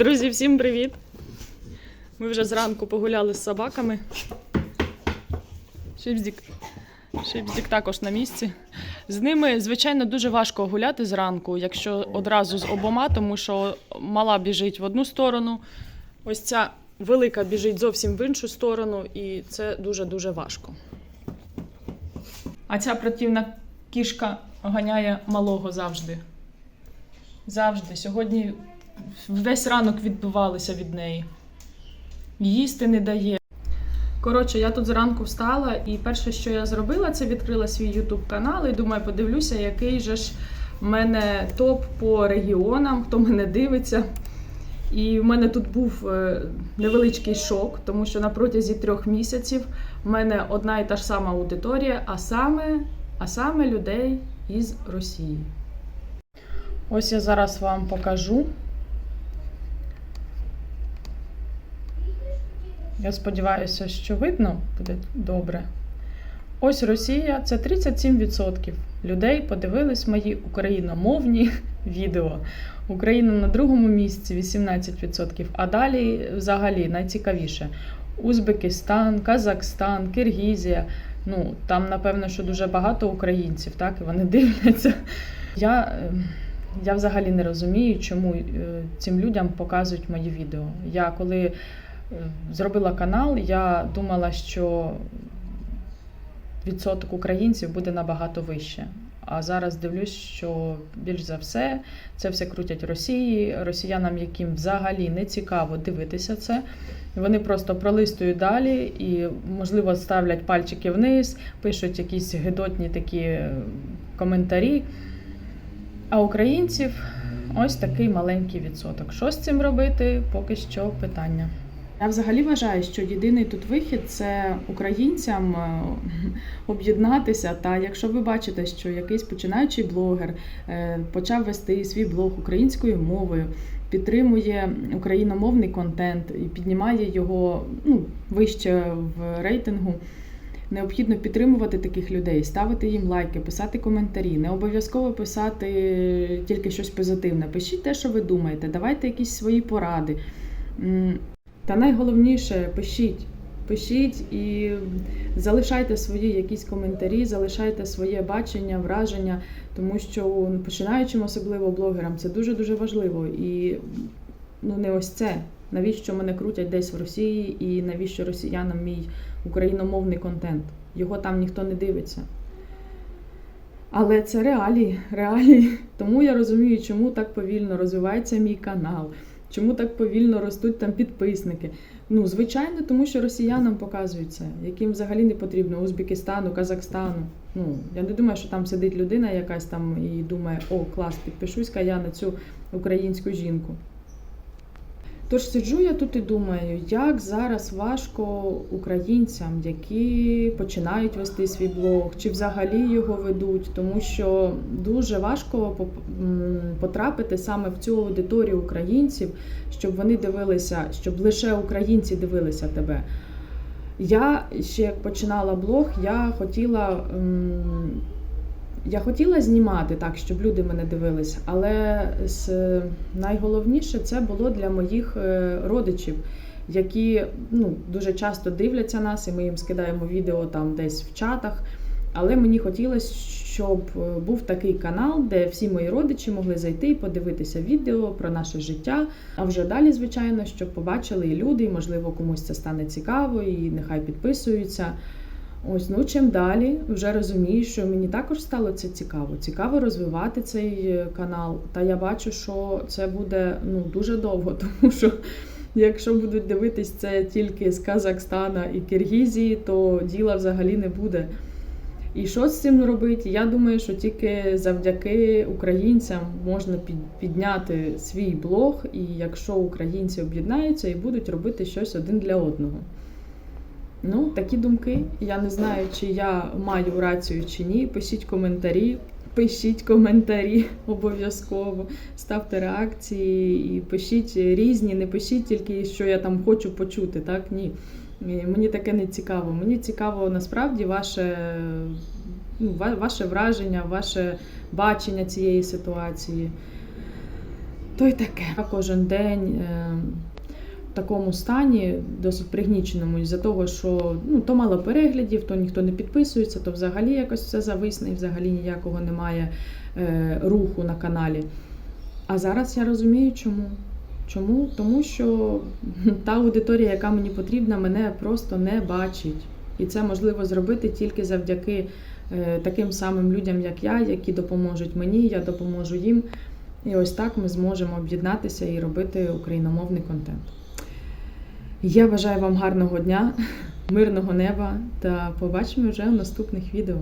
Друзі, всім привіт! Ми вже зранку погуляли з собаками. Шипздік. Шипздік також на місці. З ними, звичайно, дуже важко гуляти зранку, якщо одразу з обома, тому що мала біжить в одну сторону, ось ця велика біжить зовсім в іншу сторону, і це дуже-дуже важко. А ця противна кішка ганяє малого завжди. Завжди. Сьогодні весь ранок відбивалися від неї. Їсти не дає. Коротше, я тут зранку встала, і перше, що я зробила, це відкрила свій YouTube канал і думаю, подивлюся, який же ж в мене топ по регіонам, хто мене дивиться. І в мене тут був е, невеличкий шок, тому що на протязі трьох місяців в мене одна і та ж сама аудиторія, а саме, а саме людей із Росії. Ось я зараз вам покажу. Я сподіваюся, що видно буде добре. Ось Росія це 37% людей подивились мої україномовні відео. Україна на другому місці 18%, а далі взагалі найцікавіше. Узбекистан, Казахстан, Киргізія. Ну, там, напевно, що дуже багато українців, так, і вони дивляться. Я, е, я взагалі не розумію, чому е, цим людям показують мої відео. Я коли зробила канал, я думала, що відсоток українців буде набагато вище. А зараз дивлюсь, що більш за все це все крутять Росії, росіянам, яким взагалі не цікаво дивитися це. Вони просто пролистують далі і, можливо, ставлять пальчики вниз, пишуть якісь гидотні такі коментарі. А українців ось такий маленький відсоток. Що з цим робити? Поки що питання. Я взагалі вважаю, що єдиний тут вихід це українцям е, об'єднатися. Та якщо ви бачите, що якийсь починаючий блогер е, почав вести свій блог українською мовою, підтримує україномовний контент і піднімає його ну, вище в рейтингу. Необхідно підтримувати таких людей, ставити їм лайки, писати коментарі. Не обов'язково писати тільки щось позитивне. Пишіть те, що ви думаєте, давайте якісь свої поради. Та найголовніше пишіть. Пишіть і залишайте свої якісь коментарі, залишайте своє бачення, враження, тому що починаючим, особливо блогерам, це дуже дуже важливо. І ну не ось це. Навіщо мене крутять десь в Росії, і навіщо росіянам мій україномовний контент? Його там ніхто не дивиться. Але це реалії, реалії. Тому я розумію, чому так повільно розвивається мій канал, чому так повільно ростуть там підписники. Ну, звичайно, тому що росіянам показують це, яким взагалі не потрібно Узбекистану, Казахстану. Ну, я не думаю, що там сидить людина якась там і думає, о, клас, підпишусь-ка я на цю українську жінку. Тож сиджу я тут і думаю, як зараз важко українцям, які починають вести свій блог, чи взагалі його ведуть, тому що дуже важко потрапити саме в цю аудиторію українців, щоб вони дивилися, щоб лише українці дивилися тебе. Я ще як починала блог, я хотіла. Я хотіла знімати так, щоб люди мене дивились, але найголовніше це було для моїх е, родичів, які ну, дуже часто дивляться нас, і ми їм скидаємо відео там десь в чатах. Але мені хотілося, щоб е, був такий канал, де всі мої родичі могли зайти і подивитися відео про наше життя. А вже далі, звичайно, щоб побачили і люди, і можливо комусь це стане цікаво, і нехай підписуються. Ось, ну чим далі вже розумію, що мені також стало це цікаво. Цікаво розвивати цей е, канал. Та я бачу, що це буде ну дуже довго, тому що якщо будуть дивитись це тільки з Казахстана і Киргізії, то діла взагалі не буде. І що з цим робити? Я думаю, що тільки завдяки українцям можна підняти свій блог, і якщо українці об'єднаються і будуть робити щось один для одного. Ну, такі думки. Я не знаю, чи я маю рацію чи ні. Пишіть коментарі, пишіть коментарі обов'язково, ставте реакції і пишіть різні, не пишіть тільки, що я там хочу почути. Так, ні. Ні, Мені таке не цікаво. Мені цікаво насправді ваше, ну, ваше враження, ваше бачення цієї ситуації. то й таке. Кожен день е, такому стані, досить пригніченому, із-за того, що ну, то мало переглядів, то ніхто не підписується, то взагалі якось все зависне і взагалі ніякого немає е, руху на каналі. А зараз я розумію, чому. Чому? Тому що та аудиторія, яка мені потрібна, мене просто не бачить. І це можливо зробити тільки завдяки е, таким самим людям, як я, які допоможуть мені, я допоможу їм. І ось так ми зможемо об'єднатися і робити україномовний контент. Я бажаю вам гарного дня, мирного неба та побачимо вже в наступних відео.